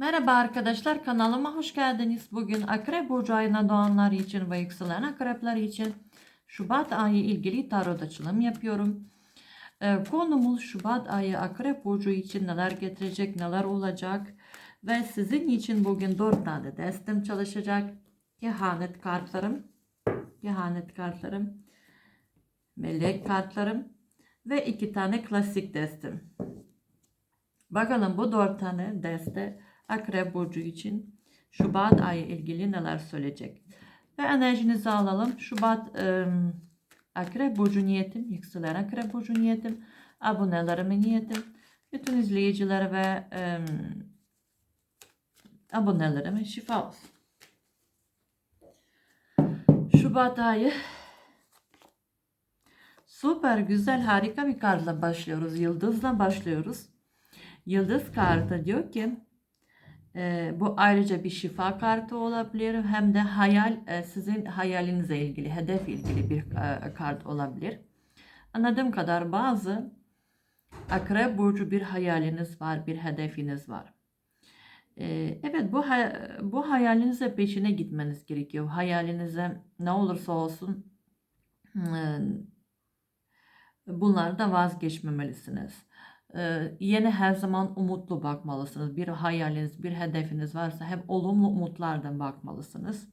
Merhaba arkadaşlar kanalıma hoş geldiniz. Bugün Akrep Burcu ayına doğanlar için ve yükselen akrepler için Şubat ayı ilgili tarot açılım yapıyorum. Ee, konumuz Şubat ayı Akrep Burcu için neler getirecek, neler olacak ve sizin için bugün 4 tane destem çalışacak. Kehanet kartlarım, kehanet kartlarım, melek kartlarım ve iki tane klasik destem. Bakalım bu dört tane deste Akrep Burcu için Şubat ayı ilgili neler söyleyecek. Ve enerjinizi alalım. Şubat Akrep Burcu niyetim, yükselen Akrep Burcu niyetim, abonelerime niyetim, bütün izleyicilere ve ım, abonelerime şifa olsun. Şubat ayı süper güzel harika bir kartla başlıyoruz. Yıldızla başlıyoruz. Yıldız kartı diyor ki e, bu ayrıca bir şifa kartı olabilir hem de hayal e, sizin hayalinizle ilgili hedef ilgili bir e, kart olabilir. Anladığım kadar bazı akrep burcu bir hayaliniz var, bir hedefiniz var. E, evet bu bu hayalinizle peşine gitmeniz gerekiyor. Hayalinize ne olursa olsun e, bunlardan vazgeçmemelisiniz. Yine her zaman umutlu bakmalısınız. Bir hayaliniz, bir hedefiniz varsa hep olumlu umutlardan bakmalısınız.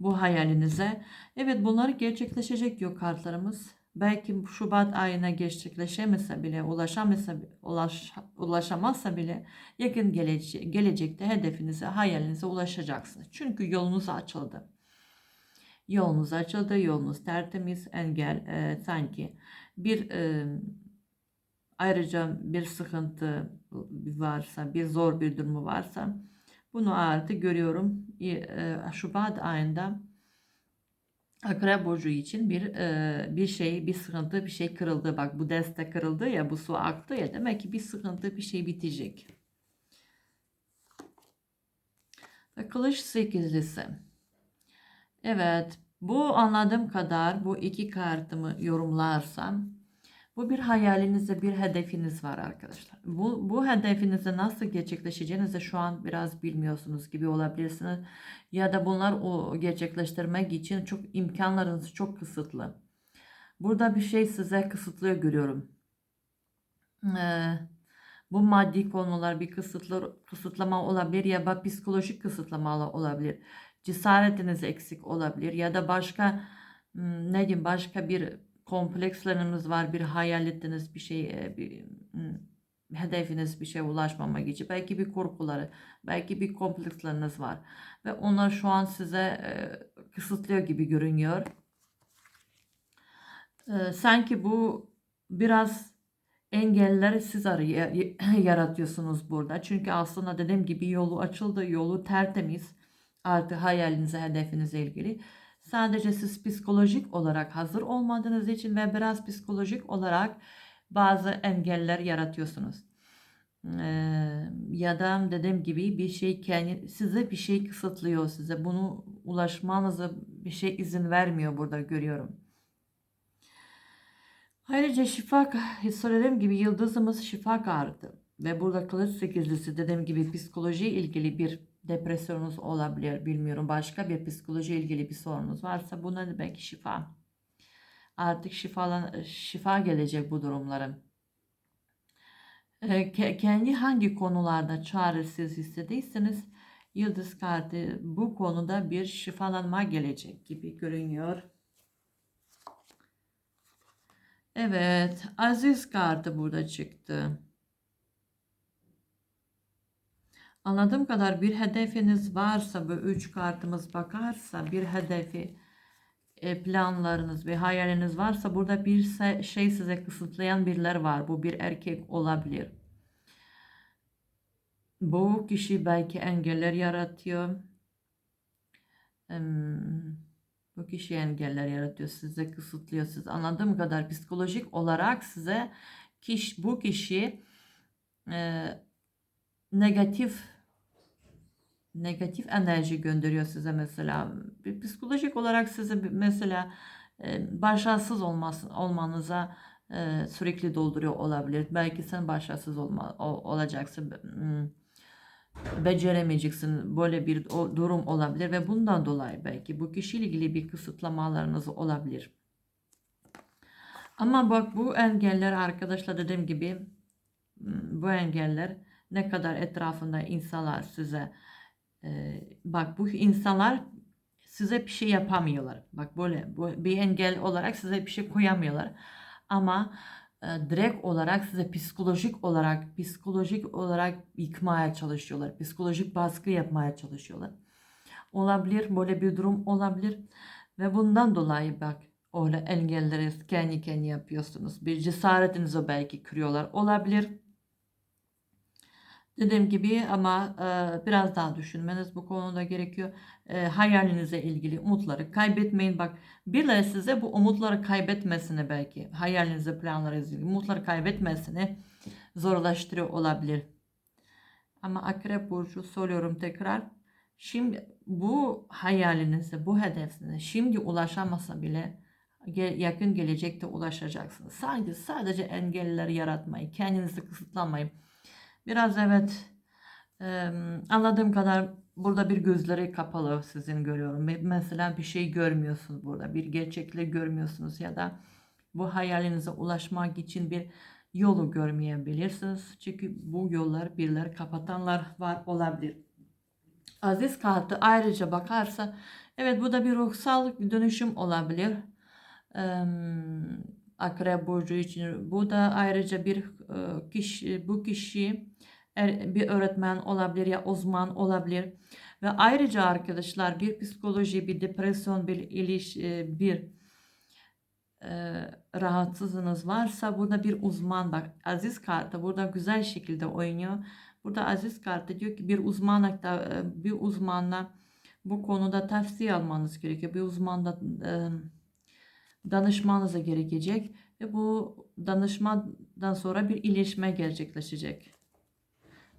Bu hayalinize. Evet bunları gerçekleşecek diyor kartlarımız. Belki Şubat ayına gerçekleşemese bile, ulaşamasa, ulaş, ulaşamazsa bile yakın gelece gelecekte hedefinize, hayalinize ulaşacaksınız. Çünkü yolunuz açıldı. Yolunuz açıldı, yolunuz tertemiz, engel e, sanki bir e, ayrıca bir sıkıntı varsa, bir zor bir durumu varsa bunu artık görüyorum. E, Şubat ayında Akrep burcu için bir e, bir şey, bir sıkıntı, bir şey kırıldı. Bak bu deste kırıldı ya, bu su aktı ya demek ki bir sıkıntı, bir şey bitecek. Kılıç sekizlisi. Evet, bu anladığım kadar bu iki kartımı yorumlarsam bu bir hayalinizde bir hedefiniz var arkadaşlar. Bu, bu hedefinizi nasıl gerçekleşeceğinizi şu an biraz bilmiyorsunuz gibi olabilirsiniz. Ya da bunlar o gerçekleştirmek için çok imkanlarınız çok kısıtlı. Burada bir şey size kısıtlıyor görüyorum. Ee, bu maddi konular bir kısıtlı, kısıtlama olabilir ya da psikolojik kısıtlama olabilir. Cesaretiniz eksik olabilir ya da başka hmm, ne diyeyim başka bir kompleksleriniz var, bir hayal ettiğiniz bir şey, bir hedefiniz bir şeye ulaşmamak için belki bir korkuları, belki bir kompleksleriniz var ve onlar şu an size kısıtlıyor gibi görünüyor. Sanki bu biraz engelleri siz yaratıyorsunuz burada. Çünkü aslında dediğim gibi yolu açıldı, yolu tertemiz. Artık hayalinize, hedefinize ilgili. Sadece siz psikolojik olarak hazır olmadığınız için ve biraz psikolojik olarak bazı engeller yaratıyorsunuz. Ee, ya da dediğim gibi bir şey kendi size bir şey kısıtlıyor size bunu ulaşmanıza bir şey izin vermiyor burada görüyorum. Ayrıca şifa söylediğim gibi yıldızımız şifa kartı ve burada kılıç sekizlisi dediğim gibi psikoloji ilgili bir depresyonunuz olabilir bilmiyorum başka bir psikoloji ilgili bir sorunuz varsa buna belki şifa artık şifalan şifa gelecek bu durumların ee, kendi hangi konularda çaresiz hissediyseniz yıldız kartı bu konuda bir şifalanma gelecek gibi görünüyor. Evet, aziz kartı burada çıktı. Anladığım kadar bir hedefiniz varsa bu üç kartımız bakarsa bir hedefi e, planlarınız ve hayaliniz varsa burada bir şey size kısıtlayan biriler var. Bu bir erkek olabilir. Bu kişi belki engeller yaratıyor. Bu kişi engeller yaratıyor. Size kısıtlıyor. Siz anladığım kadar psikolojik olarak size kişi, bu kişi e, negatif negatif enerji gönderiyor size mesela. Psikolojik olarak size mesela e, başarısız olması, olmanıza e, sürekli dolduruyor olabilir. Belki sen başarısız olma, olacaksın. Hmm. beceremeyeceksin. Böyle bir durum olabilir ve bundan dolayı belki bu kişiyle ilgili bir kısıtlamalarınız olabilir. Ama bak bu engeller arkadaşlar dediğim gibi m, bu engeller ne kadar etrafında insanlar size e, bak bu insanlar size bir şey yapamıyorlar. Bak böyle bir engel olarak size bir şey koyamıyorlar. Ama e, direkt olarak size psikolojik olarak psikolojik olarak yıkmaya çalışıyorlar. Psikolojik baskı yapmaya çalışıyorlar. Olabilir böyle bir durum olabilir ve bundan dolayı bak öyle engelleri kendi kendi yapıyorsunuz. Bir cesaretinizi belki kırıyorlar. Olabilir. Dediğim gibi ama e, biraz daha düşünmeniz bu konuda gerekiyor. E, hayalinize ilgili umutları kaybetmeyin. Bak birileri size bu umutları kaybetmesini belki hayalinize planlarınızı umutları kaybetmesini zorlaştırıyor olabilir. Ama Akrep Burcu soruyorum tekrar. Şimdi bu hayalinize, bu hedefinize şimdi ulaşamasa bile yakın gelecekte ulaşacaksınız. Sadece sadece engeller yaratmayın, kendinizi kısıtlamayın. Biraz evet e, anladığım kadar burada bir gözleri kapalı sizin görüyorum. Me- Mesela bir şey görmüyorsunuz burada, bir gerçekliği görmüyorsunuz ya da bu hayalinize ulaşmak için bir yolu görmeyebilirsiniz. Çünkü bu yollar birileri kapatanlar var olabilir. Aziz kartı ayrıca bakarsa evet bu da bir ruhsal dönüşüm olabilir. Eee, Akrep burcu için bu da ayrıca bir e, kişi bu kişi er- bir öğretmen olabilir ya uzman olabilir ve ayrıca arkadaşlar bir psikoloji bir depresyon bir iliş e, bir e, rahatsızlığınız varsa burada bir uzman bak aziz kartı burada güzel şekilde oynuyor. Burada aziz kartı diyor ki bir uzmanla e, bir uzmanla bu konuda tavsiye almanız gerekiyor. Bir uzmanla e, danışmanıza gerekecek ve bu danışmadan sonra bir iyileşme gerçekleşecek.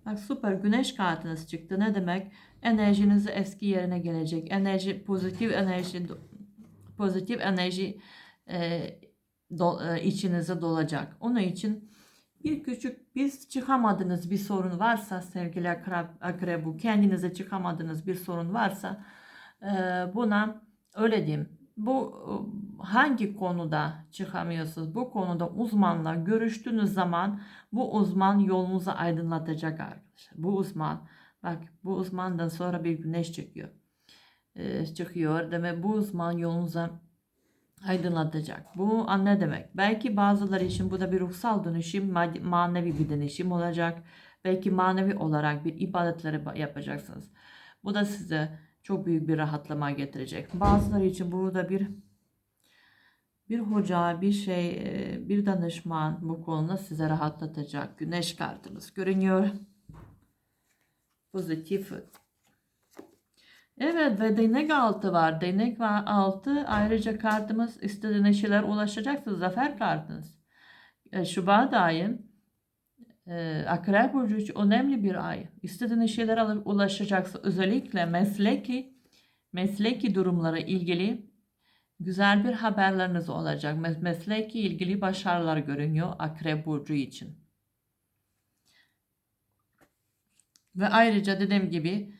Bak süper güneş kartınız çıktı. Ne demek? Enerjiniz eski yerine gelecek. Enerji pozitif enerji pozitif enerji e, do, e, içinize dolacak. Onun için bir küçük biz çıkamadığınız bir sorun varsa sevgili akrep, akrebu kendinize çıkamadığınız bir sorun varsa e, buna öyle diyeyim bu e, hangi konuda çıkamıyorsunuz bu konuda uzmanla görüştüğünüz zaman bu uzman yolunuzu aydınlatacak arkadaşlar bu uzman bak bu uzmandan sonra bir güneş çıkıyor e, çıkıyor demek bu uzman yolunuza aydınlatacak. Bu an ne demek? Belki bazıları için bu da bir ruhsal dönüşüm, manevi bir dönüşüm olacak. Belki manevi olarak bir ibadetleri ba- yapacaksınız. Bu da size çok büyük bir rahatlama getirecek. Bazıları için burada bir bir hoca, bir şey, e, bir danışman bu konuda size rahatlatacak. Güneş kartımız görünüyor. Pozitif Evet ve değnek altı var. Değnek altı ayrıca kartımız istediğiniz şeyler ulaşacaksınız. Zafer kartınız. E, Şubat ayı e, Akrep Burcu için önemli bir ay. İstediğiniz şeyler alıp ulaşacaksınız. Özellikle mesleki mesleki durumlara ilgili güzel bir haberleriniz olacak. Mes- Mesleki ilgili başarılar görünüyor Akrep Burcu için. Ve ayrıca dediğim gibi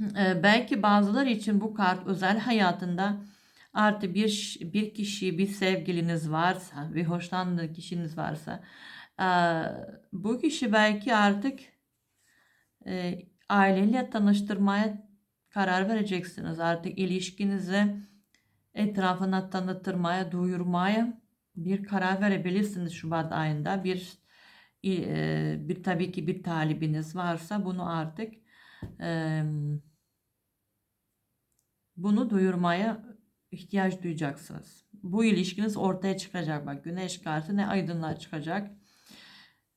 e, belki bazıları için bu kart özel hayatında artı bir bir kişi, bir sevgiliniz varsa, bir hoşlandığı kişiniz varsa bu kişi belki artık e, aileyle tanıştırmaya karar vereceksiniz. Artık ilişkinizi etrafına tanıtırmaya, duyurmaya bir karar verebilirsiniz Şubat ayında. Bir bir tabii ki bir talibiniz varsa bunu artık bunu duyurmaya ihtiyaç duyacaksınız. Bu ilişkiniz ortaya çıkacak. Bak güneş kartı ne aydınlığa çıkacak.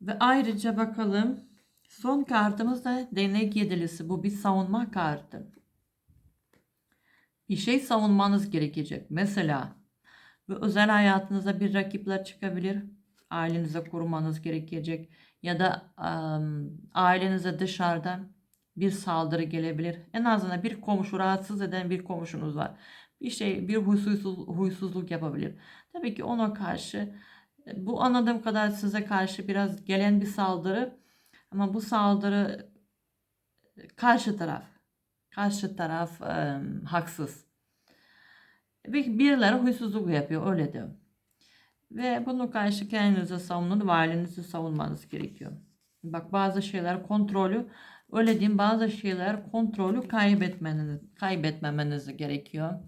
Ve ayrıca bakalım son kartımız da değnek yedilisi. Bu bir savunma kartı. Bir şey savunmanız gerekecek. Mesela ve özel hayatınıza bir rakipler çıkabilir. Ailenize korumanız gerekecek. Ya da am, ailenize dışarıdan bir saldırı gelebilir. En azından bir komşu rahatsız eden bir komşunuz var. Bir şey bir huysuzluk, huysuzluk yapabilir. Tabii ki ona karşı bu anladığım kadar size karşı biraz gelen bir saldırı ama bu saldırı karşı taraf. Karşı taraf e, haksız. Bir, birileri huysuzluk yapıyor öyle diyor. Ve bunu karşı kendinizi savunun ve ailenizi savunmanız gerekiyor. Bak bazı şeyler kontrolü öyle diyeyim bazı şeyler kontrolü kaybetmeniz, kaybetmemeniz gerekiyor.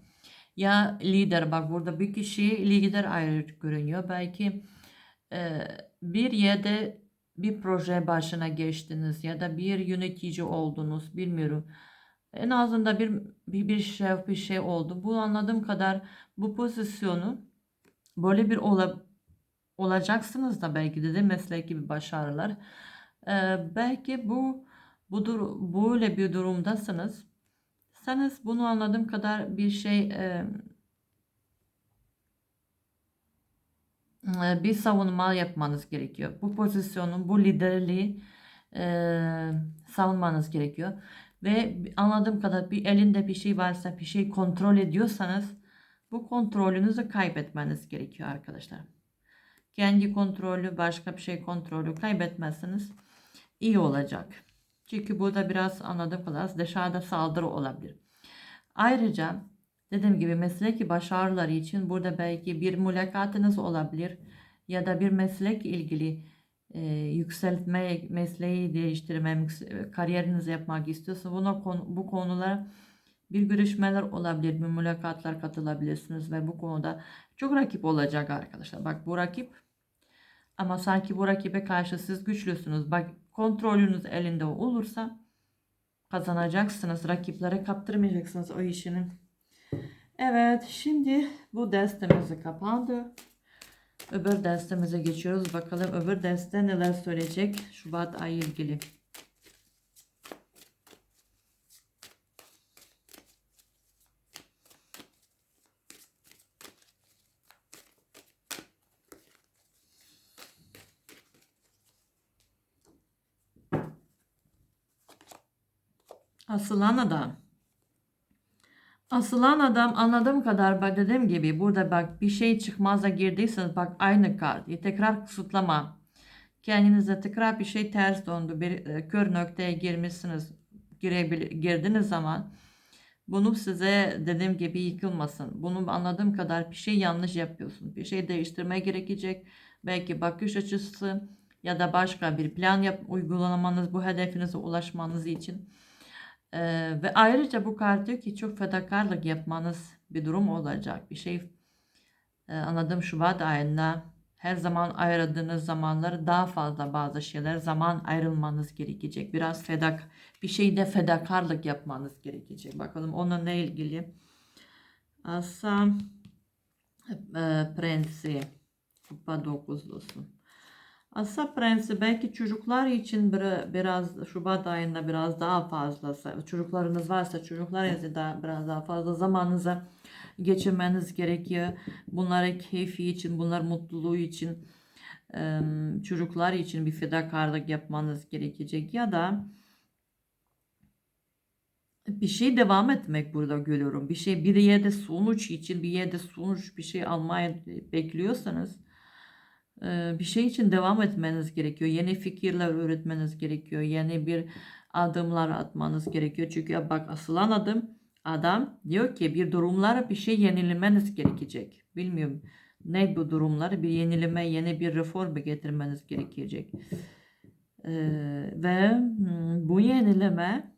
Ya lider bak burada bir kişi lider ayrı görünüyor. Belki e, bir yerde bir proje başına geçtiniz ya da bir yönetici oldunuz bilmiyorum. En azından bir bir, bir şey bir şey oldu. Bu anladığım kadar bu pozisyonu böyle bir ola, olacaksınız da belki de, de mesleki bir başarılar. Ee, belki bu bu dur böyle bir durumdasınız. Sanız bunu anladığım kadar bir şey e, e, bir savunma yapmanız gerekiyor. Bu pozisyonun, bu liderliği e, savunmanız gerekiyor. Ve anladığım kadar bir elinde bir şey varsa, bir şey kontrol ediyorsanız bu kontrolünüzü kaybetmeniz gerekiyor arkadaşlar. Kendi kontrolü, başka bir şey kontrolü kaybetmezseniz iyi olacak. Çünkü burada biraz anladığım kadar dışarıda saldırı olabilir. Ayrıca dediğim gibi mesleki başarıları için burada belki bir mülakatınız olabilir ya da bir meslek ilgili e, yükseltme, mesleği değiştirme, yüks- kariyerinizi yapmak istiyorsanız buna konu, bu konular bir görüşmeler olabilir, bir mülakatlar katılabilirsiniz ve bu konuda çok rakip olacak arkadaşlar. Bak bu rakip ama sanki bu rakibe karşı siz güçlüsünüz. Bak kontrolünüz elinde olursa kazanacaksınız. Rakiplere kaptırmayacaksınız o işini. Evet şimdi bu destemiz kapandı. Öbür destemize geçiyoruz. Bakalım öbür deste neler söyleyecek Şubat ayı ilgili. Asılan adam. Asılan adam anladığım kadar bak dediğim gibi burada bak bir şey çıkmaza girdiyseniz bak aynı kart. Tekrar kısıtlama. Kendinize tekrar bir şey ters döndü. Bir e, kör noktaya girmişsiniz. Girebil girdiğiniz zaman bunu size dediğim gibi yıkılmasın. Bunu anladığım kadar bir şey yanlış yapıyorsun. Bir şey değiştirmeye gerekecek. Belki bakış açısı ya da başka bir plan yap uygulamanız bu hedefinize ulaşmanız için. Ee, ve ayrıca bu kart diyor ki çok fedakarlık yapmanız bir durum olacak. Bir şey e, anladım Şubat ayında her zaman ayırdığınız zamanları daha fazla bazı şeyler zaman ayrılmanız gerekecek. Biraz fedak bir şeyde fedakarlık yapmanız gerekecek. Bakalım onunla ne ilgili. Asa e, Prensi Kupa dokuzlusu. Asa Prensi belki çocuklar için bir- biraz Şubat ayında biraz daha fazla çocuklarınız varsa çocuklarınızı da biraz daha fazla zamanınıza geçirmeniz gerekiyor. Bunlara keyfi için, bunlar mutluluğu için çocuklar için bir fedakarlık yapmanız gerekecek ya da bir şey devam etmek burada görüyorum. Bir şey bir yerde sonuç için bir yerde sonuç bir şey almaya bekliyorsanız bir şey için devam etmeniz gerekiyor. Yeni fikirler öğretmeniz gerekiyor. Yeni bir adımlar atmanız gerekiyor. Çünkü bak asılan adım adam diyor ki bir durumlara bir şey yenilemeniz gerekecek. Bilmiyorum ne bu durumları bir yenileme yeni bir reform getirmeniz gerekecek. E, ve hmm, bu yenileme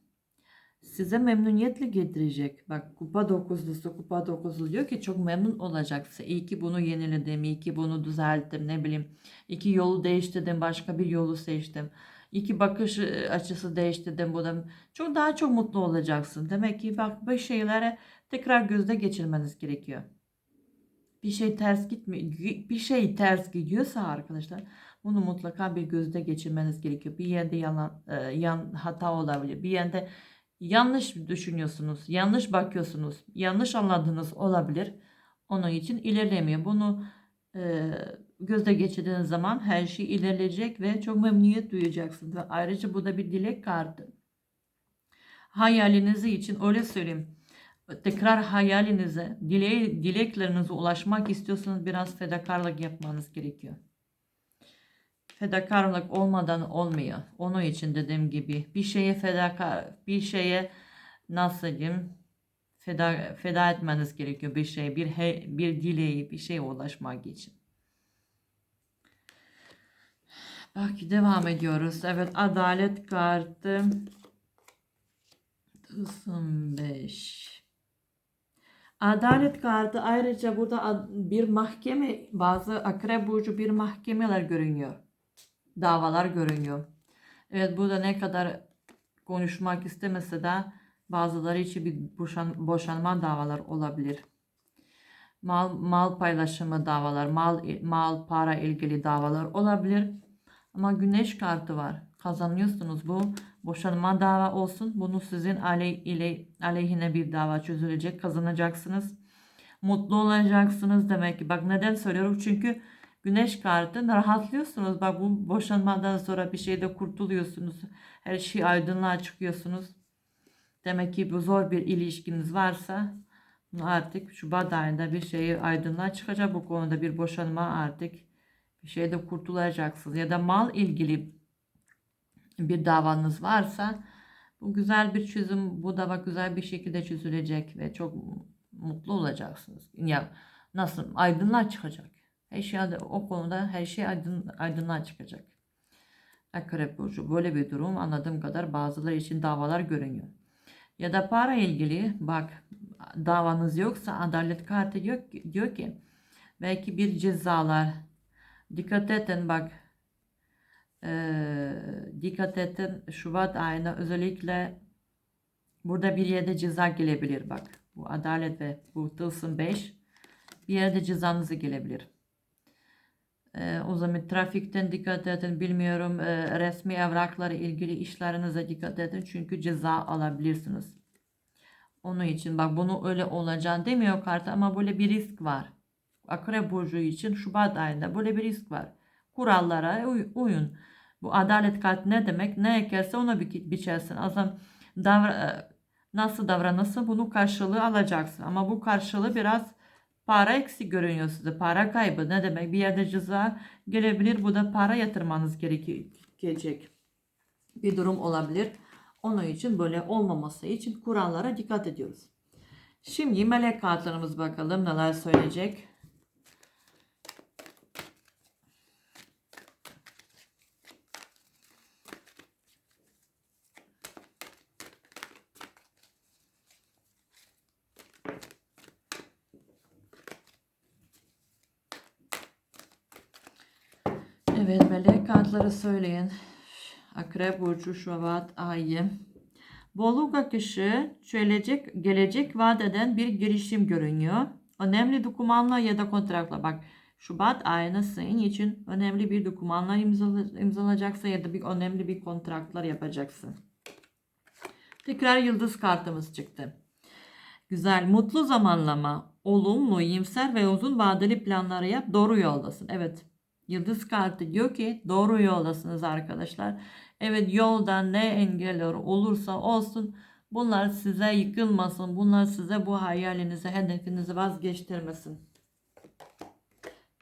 size memnuniyetle getirecek. Bak kupa dokuzlusu kupa dokuzlu diyor ki çok memnun olacaksın. İyi ki bunu yeniledim, iyi ki bunu düzelttim ne bileyim. İki yolu değiştirdim, başka bir yolu seçtim. İki bakış e, açısı değiştirdim bu da. Çok daha çok mutlu olacaksın. Demek ki bak bu şeylere tekrar gözde geçirmeniz gerekiyor. Bir şey ters gitmiyor. Bir şey ters gidiyorsa arkadaşlar bunu mutlaka bir gözde geçirmeniz gerekiyor. Bir yerde yalan, e, yan hata olabilir. Bir yerde yanlış düşünüyorsunuz, yanlış bakıyorsunuz, yanlış anladığınız olabilir. Onun için ilerlemiyor. Bunu e, gözde geçirdiğiniz zaman her şey ilerleyecek ve çok memnuniyet duyacaksınız. Ve ayrıca bu da bir dilek kartı. Hayalinizi için öyle söyleyeyim. Tekrar hayalinize, dile, dileklerinize ulaşmak istiyorsanız biraz fedakarlık yapmanız gerekiyor. Fedakarlık olmadan olmuyor. Onun için dediğim gibi bir şeye fedakar bir şeye nasıl diyeyim feda, feda etmeniz gerekiyor bir şey bir he, bir dileği bir şeye ulaşmak için. Bak devam ediyoruz. Evet adalet kartı. Tılsım 5. Adalet kartı ayrıca burada ad- bir mahkeme bazı akrep burcu bir mahkemeler görünüyor. Davalar görünüyor. Evet burada ne kadar konuşmak istemese de bazıları için bir boşan, boşanma davalar olabilir. Mal mal paylaşımı davalar, mal mal para ilgili davalar olabilir. Ama güneş kartı var. Kazanıyorsunuz bu boşanma dava olsun. Bunu sizin aley, ile, aleyhine bir dava çözülecek. Kazanacaksınız. Mutlu olacaksınız demek ki. Bak neden söylüyorum? Çünkü güneş kartı rahatlıyorsunuz. Bak bu boşanmadan sonra bir şeyde kurtuluyorsunuz. Her şey aydınlığa çıkıyorsunuz. Demek ki bu zor bir ilişkiniz varsa artık Şubat ayında bir şey aydınlığa çıkacak. Bu konuda bir boşanma artık bir şeyde kurtulacaksınız. Ya da mal ilgili bir davanız varsa bu güzel bir çözüm, bu dava güzel bir şekilde çözülecek ve çok mutlu olacaksınız. Ya nasıl aydınlığa çıkacak. Şey o konuda her şey aydın, aydınlığa çıkacak. Akrep burcu böyle bir durum anladığım kadar bazıları için davalar görünüyor. Ya da para ilgili bak davanız yoksa adalet kartı diyor, diyor ki belki bir cezalar dikkat edin bak ee, dikkat edin Şubat ayına özellikle burada bir yerde ceza gelebilir bak. Bu adalet ve bu tılsım 5 bir yerde cezanızı gelebilir. Ee, o zaman trafikten dikkat edin bilmiyorum ee, resmi evrakları ilgili işlerinize dikkat edin çünkü ceza alabilirsiniz. Onun için bak bunu öyle olacağını demiyor kart ama böyle bir risk var. Akrep burcu için Şubat ayında böyle bir risk var. Kurallara uy- uyun. Bu adalet kartı ne demek? Ne ekerse ona bi- biçersin. Azam davra nasıl davranırsa bunu karşılığı alacaksın. Ama bu karşılığı biraz para eksik görünüyor size. Para kaybı ne demek? Bir yerde ceza gelebilir. Bu da para yatırmanız gerekecek bir durum olabilir. Onun için böyle olmaması için kurallara dikkat ediyoruz. Şimdi melek kartlarımız bakalım neler söyleyecek. Evet melek kartları söyleyin. Akrep burcu Şubat ayı. Bolluk akışı gelecek, gelecek vaat eden bir girişim görünüyor. Önemli dokümanla ya da kontratla bak Şubat ayına senin için önemli bir dokümanlar imzala, imzalacaksa ya da bir önemli bir kontratlar yapacaksın. Tekrar yıldız kartımız çıktı. Güzel, mutlu zamanlama, olumlu, iyimser ve uzun vadeli planları yap, doğru yoldasın. Evet, Yıldız kartı diyor ki doğru yoldasınız arkadaşlar. Evet yoldan ne engeller olursa olsun bunlar size yıkılmasın. Bunlar size bu hayalinizi, hedefinizi vazgeçtirmesin.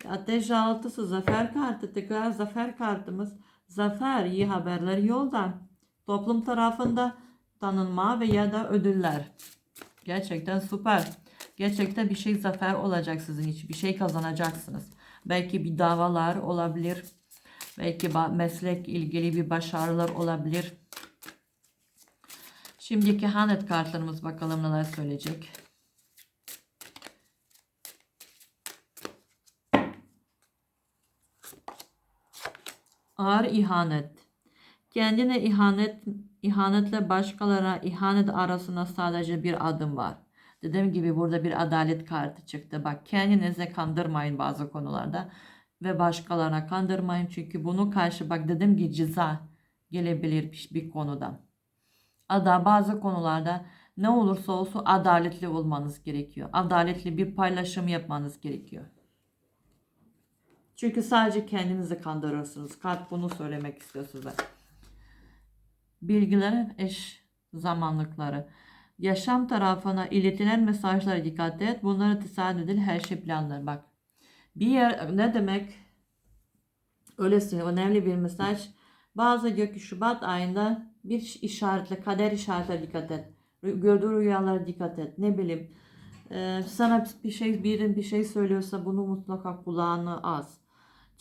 Ateş altısı zafer kartı tekrar zafer kartımız. Zafer iyi haberler yoldan. Toplum tarafında tanınma ve ya da ödüller. Gerçekten süper. Gerçekten bir şey zafer olacak sizin için. Bir şey kazanacaksınız. Belki bir davalar olabilir. Belki meslek ilgili bir başarılar olabilir. Şimdiki hanet kartlarımız bakalım neler söyleyecek. Ağır ihanet. Kendine ihanet, ihanetle başkalarına ihanet arasında sadece bir adım var. Dediğim gibi burada bir adalet kartı çıktı. Bak kendinize kandırmayın bazı konularda ve başkalarına kandırmayın. Çünkü bunu karşı bak dediğim gibi ceza gelebilir bir konuda. Ada bazı konularda ne olursa olsun adaletli olmanız gerekiyor. Adaletli bir paylaşım yapmanız gerekiyor. Çünkü sadece kendinizi kandırırsınız. Kart bunu söylemek istiyor size. Bilgiler eş zamanlıkları. Yaşam tarafına iletilen mesajlara dikkat et. Bunları tesadüf değil her şey planlar. Bak bir yer ne demek? Öylesine önemli bir mesaj. Bazı ki Şubat ayında bir işaretle, kader işaretine dikkat et. Gördüğü rüyalara dikkat et. Ne bileyim. e, sana bir şey, birin bir şey söylüyorsa bunu mutlaka kulağını az.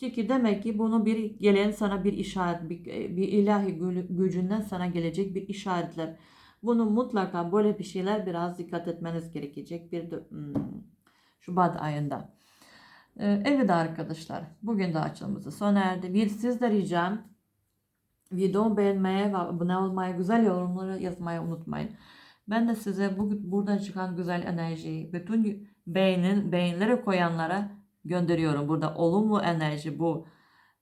Çünkü demek ki bunu bir gelen sana bir işaret, bir, bir ilahi gü- gücünden sana gelecek bir işaretler. Bunu mutlaka böyle bir şeyler biraz dikkat etmeniz gerekecek bir de, hmm, Şubat ayında. Ee, Evet arkadaşlar, bugün de açılımımızı sona erdi. Bir sizden ricam videomu beğenmeye ve abone olmayı, güzel yorumları yazmayı unutmayın. Ben de size bu buradan çıkan güzel enerjiyi bütün beğenin beğenilere koyanlara gönderiyorum. Burada olumlu enerji bu.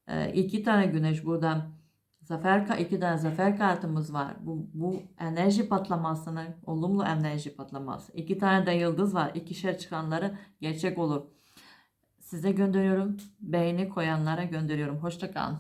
Ee, iki tane güneş buradan zafer iki tane zafer kartımız var. Bu bu enerji patlamasının olumlu enerji patlaması. İki tane de yıldız var. İkişer çıkanları gerçek olur. Size gönderiyorum. Beğeni koyanlara gönderiyorum. Hoşça kalın.